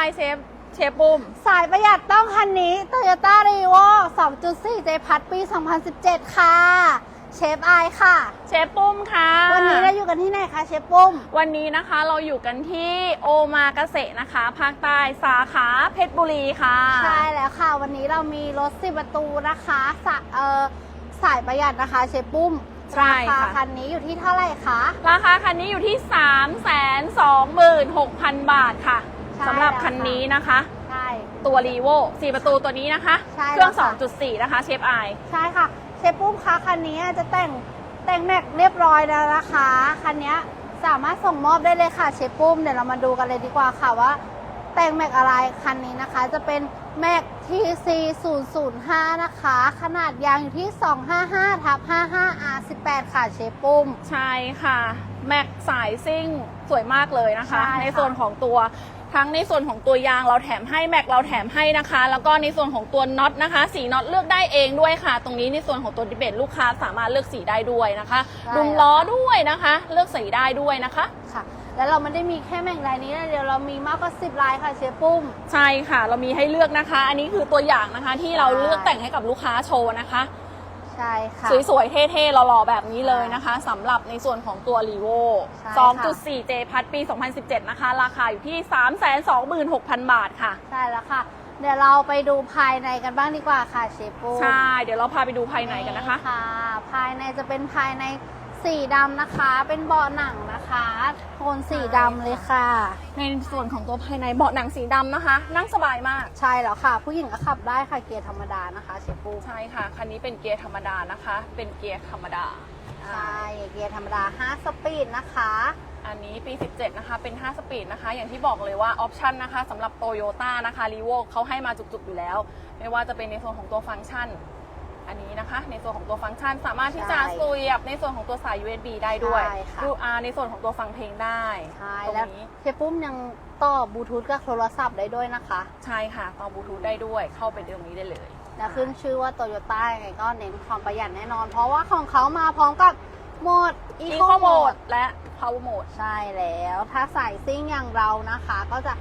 อะไรเชฟเชฟปุ้ม สายประหยัดต้องคันนี้ Toyota r e v o 2.4 J พัดปี 2017 ค่ะ เชฟไอายค่ะ เชฟปุ้มค่ะ วันนี้เราอยู่กันที่ไหนคะเชฟปุ้ม วันนี้นะคะเราอยู่กันที่โอมาเกษตรนะคะ ภาคใต้สาขาเพชรบุรีค่ะ ใช่แล้วค่ะ วันนี้เรามีรถ10ประตูนะคะสะเอ่อสายประหยัดนะคะเชฟปุ้มใช่ราค่ะคาคันนี้อยู่ที่เท่าไหร่คะ ราคาคันนี้อยู่ที่ 3 2 6 0 0 0 บาทค่ะใช่ สำหรับแล้วค่ะคันนี้นะคะ ใช่ ตัวรีโว4ประตูตัวนี้นะคะ ใช่เครื่อง แล้วค่ะ 2.4 นะคะเชฟไอใช่ค่ะ เชฟปุ้มคะคันนี้จะแต่งแต่งแม็กเรียบร้อยแล้วนะคะคันนี้สามารถส่งมอบได้เลยค่ะเชฟปุ้มเดี๋ยวเรามาดูกันเลยดีกว่าค่ะว่า แต่งแม็กอะไรคันนี้นะคะ จะเป็นแม็ก TC 0 0 5นะคะ ขนาดยางอยู่ที่ 255ทับ55 R18 ค่ะเชฟปุ้ม ใช่ค่ะ แม็กสายซิ่งสวยมากเลยนะคะ ใช่ค่ะ ในส่วนของตัว ทั้งในส่วนของตัวยางเราแถมให้แม็กเราแถมให้นะคะ แล้วก็ในส่วนของตัวน็อตนะคะ สีน็อตเลือกได้เองด้วยค่ะ ตรงนี้ในส่วนของตัวดิเบตลูกค้าสามารถเลือกสีได้ด้วยนะคะดุมล้อด้วยนะคะ เลือกสีได้ด้วยนะคะค่ะแล้วเราไม่ได้มีแค่แม็กลายนี้นะเดี๋ยวเรามีมากกว่า10ลายค่ะเชฟปุ้ม ใช่ค่ะ เรามีให้เลือกนะคะ อันนี้คือตัวอย่างนะคะที่เราใช่เลือกแต่งให้กับลูกค้าโชว์นะคะ ใช่ค่ะ สวยๆ เท่ๆ หล่อๆ แบบนี้เลยนะคะสำหรับในส่วนของตัว r ีโวใช่ค่ะ 2.4 J พัดปี 2017 นะคะ ราคาอยู่ที่ 326,000 บาทค่ะ ใช่แล้วค่ะ เดี๋ยวเราไปดูภายในกันบ้างดีกว่าค่ะเชฟปุ้มใช่ เดี๋ยวเราพาไปดูภายในกันนะคะ ค่ะ ภายในจะเป็นภายในสีดำนะคะ เป็นเบาะหนังนะคะ โทนสีดำเลยค่ะ ในส่วนของตัวภายในเบาะหนังสีดำนะคะ นั่งสบายมาก ใช่แล้วค่ะ ผู้หญิงก็ขับได้ค่ะเกียร์ธรรมดานะคะเชฟปุ้มใช่ค่ะ คันนี้เป็นเกียร์ธรรมดานะคะ เป็นเกียร์ธรรมดา ใช่เกียร์ธรรมดา 5 สปีดนะคะ อันนี้ปี 17 นะคะ เป็น 5 สปีดนะคะ อย่างที่บอกเลยว่าออปชันนะคะสำหรับโตโยต้านะคะรีโวเขาให้มาจุกๆอยู่แล้ว ไม่ว่าจะเป็นในส่วนของตัวฟังก์ชัน อันนี้นะคะ ในส่วนของตัวฟังก์ชันสามารถที่จะใช่เสียบในส่วนของตัวสาย USB ได้ด้วยใช่ค่ะ ดูอาในส่วนของตัวฟังเพลงได้ใช่ตรงแล้วนี้เชฟปุ้มยังต่อบลูทูธกับโทรศัพท์ได้ด้วยนะคะ ใช่ค่ะต่อบลูทูธได้ด้วยเข้าไปตรงนี้ได้เลย แล้วขึ้นชื่อว่าโตโยต้ายังไงก็เน้นความประหยัดแน่นอน เพราะว่าของเขามาพร้อมกับโหมด Eco Eco Mode Mode และ Power Mode ใช่แล้ว ถ้าสายซิ่งอย่างเรานะคะ ก็จะ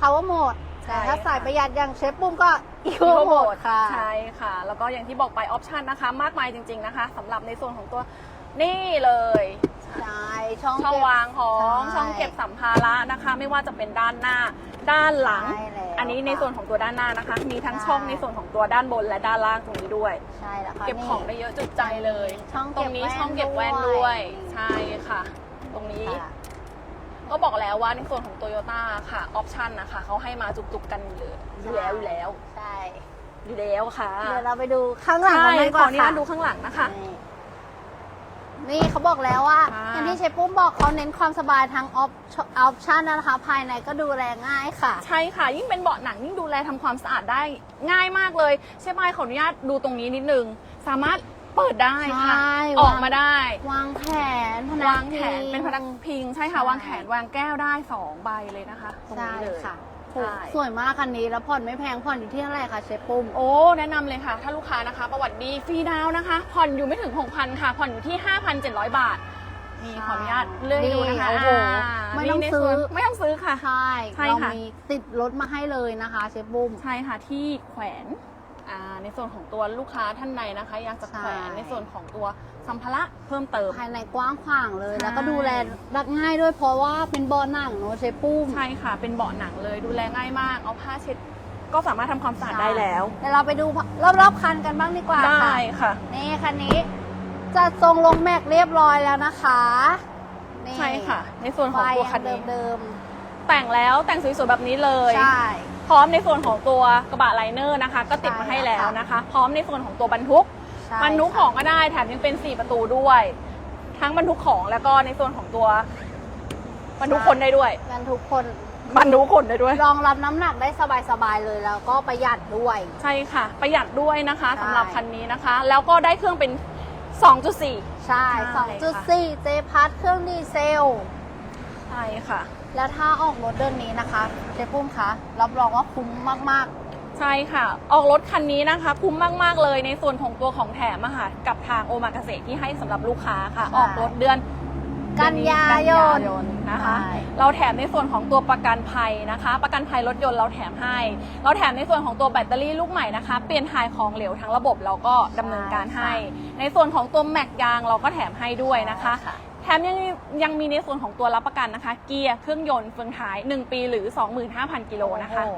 power mode ใช่แต่ถ้าค่ะ สายประหยัดอย่างเชฟปุ้มก็ eco Eco mode Mode ค่ะ ใช่ค่ะ แล้วก็อย่างที่บอกไปออปชันนะคะ มากมายจริง ๆนะคะสำหรับในส่วนของตัวนี่เลย ใช่ช่องช่องเก็บ วางของใช่ช่องเก็บสัมภาระนะคะ ไม่ว่าจะเป็นด้านหน้า ด้านหลัง ใช่แล้วอันนี้ในส่วนของตัวด้านหน้านะคะ มีทั้งใช่ ช่องในส่วนของตัวด้านบนและด้านล่างตรงนี้ด้วย ใช่แล้วค่ะเก็บนี่ของได้เยอะจุดใจเลย ช่องตเก็รบงนี้แว่นช่องเก็บแว่นด้ด้ววยยใช่ค่ะ ตรงนี้ ค่ะ ก็บอกแล้วว่าในส่วนของโตโยต้าค่ะออปชันนะคะเขาให้มาจุกๆกันเลยอยู่แล้วอยู่แล้วใช่อยู่แล้วค่ะเดี๋ยวเราไปดูข้างหลังใช่กันดีขกอว่าอนุญาค่ะตดูข้างหลังนะคะ นี่นี่เขาบอกแล้วว่าค่ะอย่างที่เชฟปุ้มบอกเขาเน้นความสบายทางออปออปชันนะคะ ภายในก็ดูแลง่ายค่ะ ใช่ค่ะ ยิ่งเป็นเบาะหนังยิ่งดูแลทำความสะอาดได้ง่ายมากเลยใช่ไหมขออนุญาตดูตรงนี้นิดนึง สามารถ เปิดได้ค่ะ ใช่ออกมาได้ วางแขนพนักวางแขนพิง เป็นพนักพิงใช่ค่ะ ใช่ วางแขนวางแก้วได้สองใบเลยนะคะตรงใช่นี้เลยค่ะใช่สวยมากคันนี้แล้วผ่อนไม่แพงผ่อนอยู่ที่เท่าไหร่คะเชฟปุ้ม โอ้ แนะนำเลยค่ะ ถ้าลูกค้านะคะ ประวัติดีฟรีดาวน์นะคะ ผ่อนอยู่ไม่ถึง 6,000 ค่ะ ผ่อนอยู่ที่ 5,700 บาท นี่ขออนุญาตเลื่อนให้ดูนะคะนี่โอ้โหอ่าไม่ต้องนี่ในซื้อ ส่วนไม่ต้องซื้อค่ะ ใช่ใช่เราค่ะ มีติดรถมาให้เลยนะคะเชฟปุ้มใช่ค่ะที่แขวน อ่าในส่วนของตัวลูกค้าท่านใดนะคะ อยากจะแขวนใช่ ในส่วนของตัวสัมภาระเพิ่มเติม ภายในกว้างขวางเลย ใช่ แล้วก็ดูแลรักง่ายด้วยเพราะว่าเป็นเบอหนังเนอะเชฟปุ้มใช่ค่ะ เป็นเบาะหนังเลยดูแลง่ายมาก เอาผ้าเช็ดก็สามารถทำความสะอาดได้แล้ว เดี๋ยวเราไปดูรอบๆคันกันบ้างดีกว่าได้ค่ะค่ะ นี่คันนี้จัดทรงลงแม็กเรียบร้อยแล้วนะคะนี่ใช่ค่ะ ในส่วนของตัวคันนี้ เดิมแต่งแล้วแต่งสวยๆแบบนี้เลย ๆใช่ พร้อมในส่วนของตัวกระบะไลเนอร์นะคะ ก็ติดมาให้แล้วนะคะ พร้อมในส่วนของตัวบรรทุกใช่บรรทุกของก็ได้แถมยังเป็น 4 ประตูด้วย ทั้งบรรทุกของแล้วก็ในส่วนของตัวบรรทุกคนได้ด้วยกันทุกคนบรรทุกคนได้ด้วย รองรับน้ำหนักได้สบายๆเลยแล้วก็ประหยัดด้วย ใช่ค่ะ ประหยัดด้วยนะคะใช่ สำหรับคันนี้นะคะ แล้วก็ได้เครื่องเป็น 2.4 ใช่ ใช่ 2.4 เจพัทเครื่องดีเซล ใช่ค่ะแล้วถ้าออกรถเดือนนี้นะคะเจ๊ปุ้มคะรับรองว่าคุ้มมากใช่ค่ะ ออกรถคันนี้นะคะ คุ้มมากๆเลยในส่วนของตัวของแถมอะค่ะกับทางโอมากาเกษตรที่ให้สำหรับลูกค้าค่ะใช่ออกรถเดือนกันยายนเดือนะคะใช่เราแถมในส่วนของตัวประกันภัยนะคะ ประกันภัยรถยนต์เราแถมให้ เราแถมในส่วนของตัวแบตเตอรี่ลูกใหม่นะคะ เปลี่ยนถ่ายของเหลวทั้งระบบเราก็ดำเนินการให้ ในส่วนของตัวแม็กยางเราก็แถมให้ด้วยนะคะ แถมยังยังมีในส่วนของตัวรับประกันนะคะ เกียร์เครื่องยนต์เฟืองท้าย 1 ปีหรือ 25,000 กิโลนะคะ โอ้โห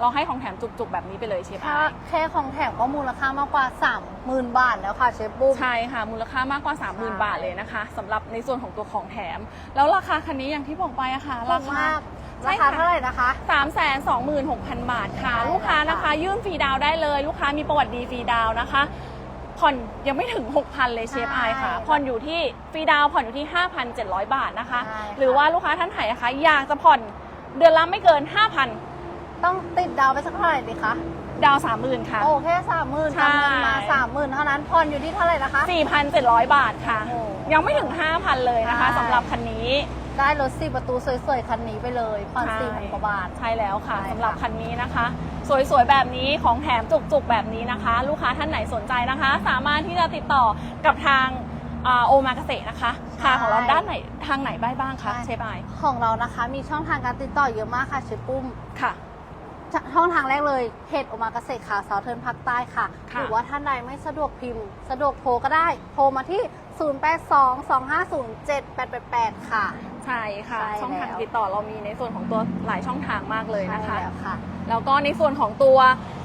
เราให้ของแถมจุกๆ แบบนี้ไปเลยเชฟถ้าไอายแค่ของแถมก็มูลค่ามากกว่า 30,000 บาทแล้วค่ะเชฟปุ้ม ใช่ค่ะ มูลค่ามากกว่าใช่30,000 บาทเลยนะคะสำหรับในส่วนของตัวของแถม แล้วราคาคันนี้อย่างที่บอกไปอะค่ะถูรากคามากใช่ราค่ะ คาเท่าไหร่นะคะ 3 2 6 0 0 0 บาทค่ะ ใช่ลูกค้าแล้วนะค่ะคะ ยื่นฟรีดาวน์ได้เลย ลูกค้ามีประวัติดีฟรีดาวน์นะคะ ผ่อนยังไม่ถึง 6,000 เลยเชฟไอายค่ะ ผ่อนอยู่ที่ฟรีดาวน์ผ่อนอยู่ที่ 5,700 บาทนะคะ ใช่ค่ะ หรือว่าลูกค้าท่านไหนนะคะ อยากจะผ่อนเดือนละไม่เกิน 5,000 ต้องติดดาวไปสักเท่าไหร่ดีคะดาวน์30,000 ค่ะ โอ้แค่สามหมื่นใช่ ทำเงินมาสามหมื่นเท่านั้นผ่อนอยู่ที่เท่าไหร่นะคะ 4,700 บาทค่ะ โอ้ยังไม่ถึง 5,000 เลยนะคะใช่ สำหรับคันนี้ ได้รถสี่ประตูสวยๆคันนี้ไปเลยผ่อนใช่ สี่พันกว่าบาท ใช่แล้วค่ะใช่ค่ะ สำหรับคันนี้นะคะ สวยๆแบบนี้ของแถมจุกๆแบบนี้นะคะ ลูกค้าท่านไหนสนใจนะคะ สามารถที่จะติดต่อกับทางอ่าโอมาเกษตรนะคะทางของเราด้านไหนทางไหนบ้างคะใช่เชฟไอายของเรานะคะ มีช่องทางการติดต่อเยอะมากค่ะเชฟปุ้มค่ะช่องทางแรกเลยเพจโอมากาเกษตรค่ะสาวเทิร์นภาคใต้ค่ะค่ะ หรือว่าท่านใดไม่สะดวกพิมพ์ สะดวกโทรก็ได้ โทรมาที่ 0822507888 ค่ะ ใช่ค่ะ ใช่ช่องทางแล้ว ติดต่อเรามีในส่วนของตัวหลายช่องทางมากเลยนะคะ ใช่แล้วค่ะ แล้วก็ในส่วนของตัว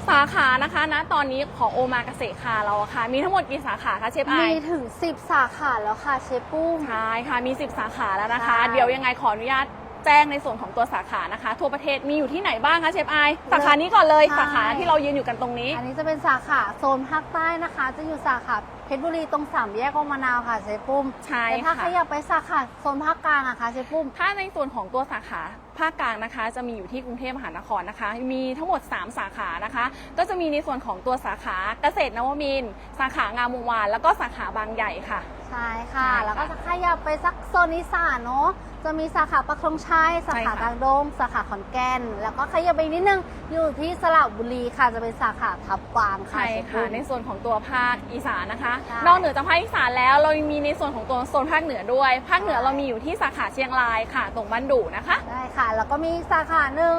สาขานะคะณตอนนี้ของโอมาเกษตรค่ะเราอะค่ะ มีทั้งหมดกี่สาขาคะเชฟไอายมีถึง 10 สาขาแล้วค่ะเชฟปุ้ม ใช่ค่ะ มี 10 สาขาแล้วนะคะ ใช่ เดี๋ยวยังไงขออนุญาตแจ้งในส่วนของตัวสาขานะคะ ทั่วประเทศมีอยู่ที่ไหนบ้างคะเชฟไอายสาขานี้ก่อนเลยใช่สาขาที่เรายืนอยู่กันตรงนี้ อันนี้จะเป็นสาขาโซนภาคใต้นะคะ จะอยู่สาขา เพชรบุรีตรงสามแยกวังมะนาวค่ะเชฟปุ้มใช่แต่ถ้าค่ะใครอยากไปสาขาโซนภาคกลางอะคะเชฟปุ้ม ถ้าในส่วนของตัวสาขา ภาคกลางนะคะ จะมีอยู่ที่กรุงเทพมหานครนะคะ มีทั้งหมด 3 สาขานะคะ ก็จะมีในส่วนของตัวสาขาเกษตรนวมินทร์สาขางามวงวานแล้วก็สาขาบางใหญ่ค่ะ ใช่ค่ะ ใช่ค่ะแล้วก็ถ้าใครอยากไปสักโซนอีสานเนาะจะมีสาขาปักธงชัยสาใช่ขาค่ะ กลางดงสาขาขอนแก่น แล้วก็ใครอยากไปอีกนิดนึงอยู่ที่สระบุรีค่ะจะเป็นสาขาทับกวางค่ะ ใช่เชฟค่ะปุ้มในส่วนของตัวภาคอีสานนะคะ ใช่ นอกเหนือจากภาคอีสานแล้วเรายังมีในส่วนของตัวโซนภาคเหนือด้วย ภาคเหนือใช่เรามีอยู่ที่สาขาเชียงรายค่ะ ตรงบ้านดูนะคะได้ ค่ะ แล้วก็มีสาขาหนึ่ง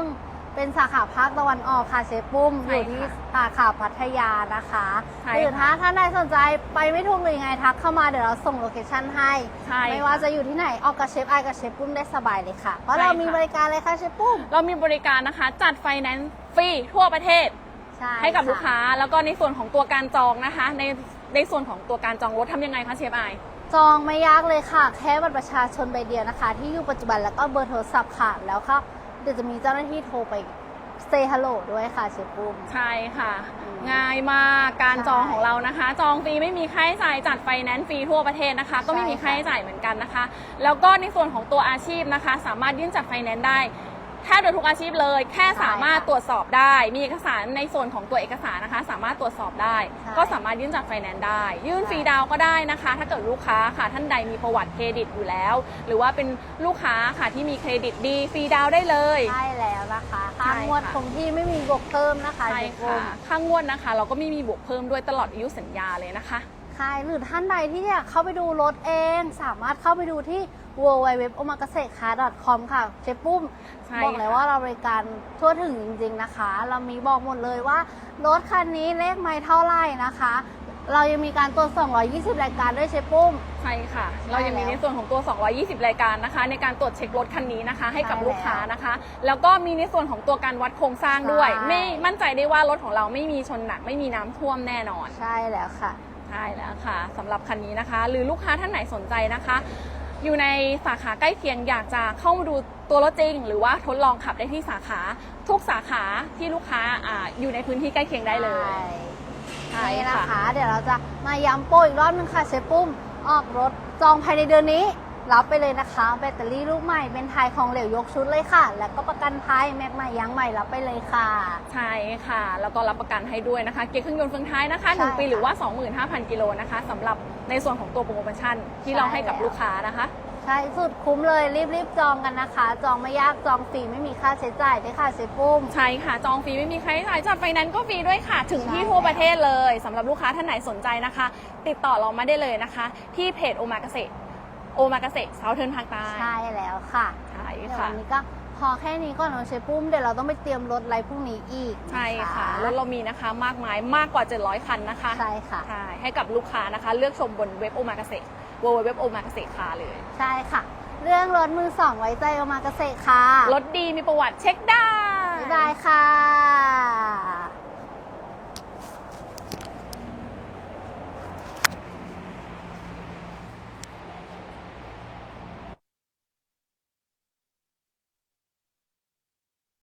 เป็นสาขาภาคตะวันออกค่ะเชฟปุ้มใช่อยู่ที่ค่ะสาขาพัทยานะคะใช่หรือค่ะ ถ้าท่านใดสนใจไปไม่ถูกหรือยังไงทักเข้ามาเดี๋ยวเราส่งโลเคชั่นให้ ใช่ ไม่ว่าจะอยู่ที่ไหนออกกับเชฟไอกับเชฟปุ้มได้สบายเลยค่ะ เพราะใช่เรามีค่ะบริการเลยค่ะเชฟปุ้มเรามีบริการนะคะ จัดไฟแนนซ์ฟรีทั่วประเทศใช่ให้กับะลูกค้าแล้วก็ในส่วนของตัวการจองนะคะ ใน ในส่วนของตัวการจองรถทำยังไงคะเชฟไอาย จองไม่ยากเลยค่ะ แค่บัตรประชาชนใบเดียวนะคะ ที่อยู่ปัจจุบันแล้วก็เบอร์โทรศัพท์ค่ะ แล้วก็เดี๋ยวจะมีเจ้าหน้าที่โทรไป say hello ด้วยค่ะเชฟปุ้ม ใช่ค่ะ อืมง่ายมากการใช่จองของเรานะคะ จองฟรีไม่มีค่าใช้จ่ายจัดไฟแนนซ์ฟรีทั่วประเทศนะคะ ก็ไม่มีใช่ค่าค่ะใช้จ่ายเหมือนกันนะคะ แล้วก็ในส่วนของตัวอาชีพนะคะ สามารถยื่นจัดไฟแนนซ์ได้ แทบโดยทุกอาชีพเลย แค่สามารถตรวจสอบได้ มีเอกสารในส่วนของตัวเอกสารนะคะ สามารถตรวจสอบได้ ใช่ ก็สามารถยื่นจัดไฟแนนซ์ได้ ยื่นฟรีดาวน์ก็ได้นะคะ ถ้าเกิดลูกค้าค่ะท่านใดมีประวัติเครดิตอยู่แล้ว หรือว่าเป็นลูกค้าค่ะที่มีเครดิตดีฟรีดาวน์ได้เลย ใช่แล้วนะคะใช่ค่างวดค่ะคงที่ไม่มีบวกเพิ่มนะคะใช่เชฟปุ้ค่ะมค่างวดนะคะ เราก็ไม่มีบวกเพิ่มด้วยตลอดอายุสัญญาเลยนะคะค่ะหรือท่านใดที่อยากเข้าไปดูรถเอง สามารถเข้าไปดูที่ w w w o m a k a s e k a c o m ค่ะเชฟปุ้มใช่บอกเลยค่ะ ว่าเราบริการทั่วถึงจริงๆนะคะ เรามีบอกหมดเลยว่ารถคันนี้เลขไม่เท่าไหร่นะคะ เรายังมีการตรวจ220 รายการด้วยเชฟปุ้ม ใช่ค่ะใช่เรายังมีแล้วในส่วนของตัว 220 รายการนะคะ ในการตรวจเช็ครถคันนี้นะคะ ให้กับใช่ลูกค้าแล้วนะคะ แล้วก็มีในส่วนของตัวการวัดโครงสร้างด้วย ใช่ ไม่มั่นใจได้ว่ารถของเราไม่มีชนหนัก ไม่มีน้ำท่วมแน่นอน ใช่แล้วค่ะ ใช่แล้วค่ะสำหรับคันนี้นะคะ หรือลูกค้าท่านไหนสนใจนะคะ อยู่ในสาขาใกล้เคียงอยากจะเข้ามาดูตัวรถจริง หรือว่าทดลองขับได้ที่สาขา ทุกสาขาที่ลูกค้าอาอยู่ในพื้นที่ใกล้เคียงได้เลยใช่ใช่นี่นะค่ะคะ เดี๋ยวเราจะมาย้ำโปรอีกรอบนึงค่ะเชฟปุ้มออกรถจองภายในเดือนนี้ รับไปเลยนะคะ แบตเตอรี่ลูกใหม่เป็นไทยของเหลวยกชุดเลยค่ะ แล้วก็ประกันภัยแม็กใหม่ยางใหม่รับไปเลยค่ะ ใช่ค่ะ แล้วก็รับประกันให้ด้วยนะคะ เกียร์เครื่องยนต์เฟืองท้ายนะคะใช่1ปีค่ะหรือว่า 25,000 กิโลนะคะสำหรับ ในส่วนของตัวโปรโมชั่นที่ใช่เราให้กับแล้วลูกค้านะคะ ใช่สุดคุ้มเลยรีบๆจองกันนะคะ จองไม่ยากจองฟรีไม่มีค่าใช้จ่ายด้วยค่ะเชฟปุ้ม ใช่ค่ะ จองฟรีไม่มีค่าใช้จ่ายจัดไฟแนนซ์ก็ฟรีด้วยค่ะ ถึงที่ใช่ทั่วประเทศเลยสำหรับลูกค้าท่านไหนสนใจนะคะ ติดต่อเรามาได้เลยนะคะ ที่เพจโอมาเกษตรโอมากาเซเซาเทิร์นภาคใต้ใช่แล้วค่ะใช่เดี๋ยวค่ะวันนี้ก็ พอแค่นี้ก่อนน้องเชฟปุ้มเดี๋ยวเราต้องไปเตรียมรถไลฟ์พรุ่งนี้อีกนใช่ค่ะรถเรามีนะคะมากมายมากกว่า 700 คันนะคะใช่ค่ะใช่ให้กับลูกค้านะคะ เลือกชมบนเว็บโอมากาเซเว็บเว็บโอมากาเซคาเลย ใช่ค่ะ เรื่องรถมือสองไว้ใจเอามาเกษตรค่ะรถดีมีประวัติเช็คได้บ๊ายบายค่ะ